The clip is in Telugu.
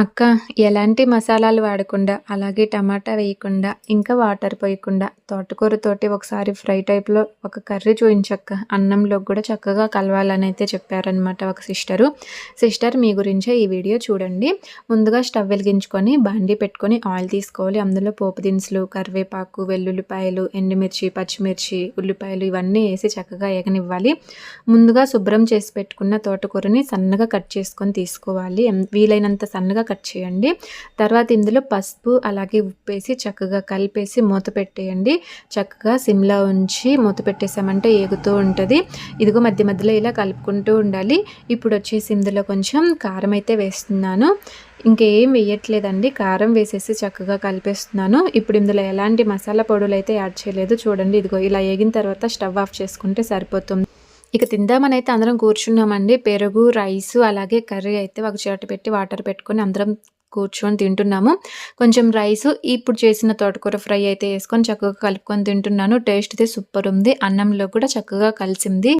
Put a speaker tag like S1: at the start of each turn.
S1: అక్క ఎలాంటి మసాలాలు వాడకుండా అలాగే టమాటా వేయకుండా ఇంకా వాటర్ పోయకుండా తోటకూరతోటి ఒకసారి ఫ్రై టైప్లో ఒక కర్రీ చూయించక్క. అన్నంలో కూడా చక్కగా కలవాలని అయితే చెప్పారనమాట ఒక సిస్టరు. సిస్టర్ మీ గురించే ఈ వీడియో చూడండి. ముందుగా స్టవ్ వెలిగించుకొని బాండీ పెట్టుకొని ఆయిల్ తీసుకోవాలి. అందులో పోపు దినుసులు కరివేపాకు వెల్లుల్లిపాయలు ఎండుమిర్చి పచ్చిమిర్చి ఉల్లిపాయలు ఇవన్నీ వేసి చక్కగా ఏగనివ్వాలి. ముందుగా శుభ్రం చేసి పెట్టుకున్న తోటకూరని సన్నగా కట్ చేసుకొని తీసుకోవాలి. వీలైనంత సన్నగా కట్ చేయండి. తర్వాత ఇందులో పసుపు అలాగే ఉప్పేసి చక్కగా కలిపేసి మూత పెట్టేయండి. చక్కగా సిమ్లో ఉంచి మూత పెట్టేసామంటే ఏగుతూ ఉంటుంది. ఇదిగో మధ్య మధ్యలో ఇలా కలుపుకుంటూ ఉండాలి. ఇప్పుడు వచ్చేసి ఇందులో కొంచెం కారం అయితే వేస్తున్నాను. ఇంకేం వేయట్లేదండి. కారం వేసేసి చక్కగా కలిపేస్తున్నాను. ఇప్పుడు ఇందులో ఎలాంటి మసాలా పొడులు అయితే యాడ్ చేయలేదు. చూడండి ఇదిగో ఇలా వేగిన తర్వాత స్టవ్ ఆఫ్ చేసుకుంటే సరిపోతుంది. ఇక తిందామని అయితే అందరం కూర్చున్నామండి. పెరుగు రైస్ అలాగే కర్రీ అయితే ఒక చోట పెట్టి వాటర్ పెట్టుకొని అందరం కూర్చొని తింటున్నాము. కొంచెం రైస్ ఇప్పుడు చేసిన తోటకూర ఫ్రై అయితే వేసుకొని చక్కగా కలుపుకొని తింటున్నాను. టేస్ట్ అయితే సూపర్ ఉంది. అన్నంలో కూడా చక్కగా కలిసింది.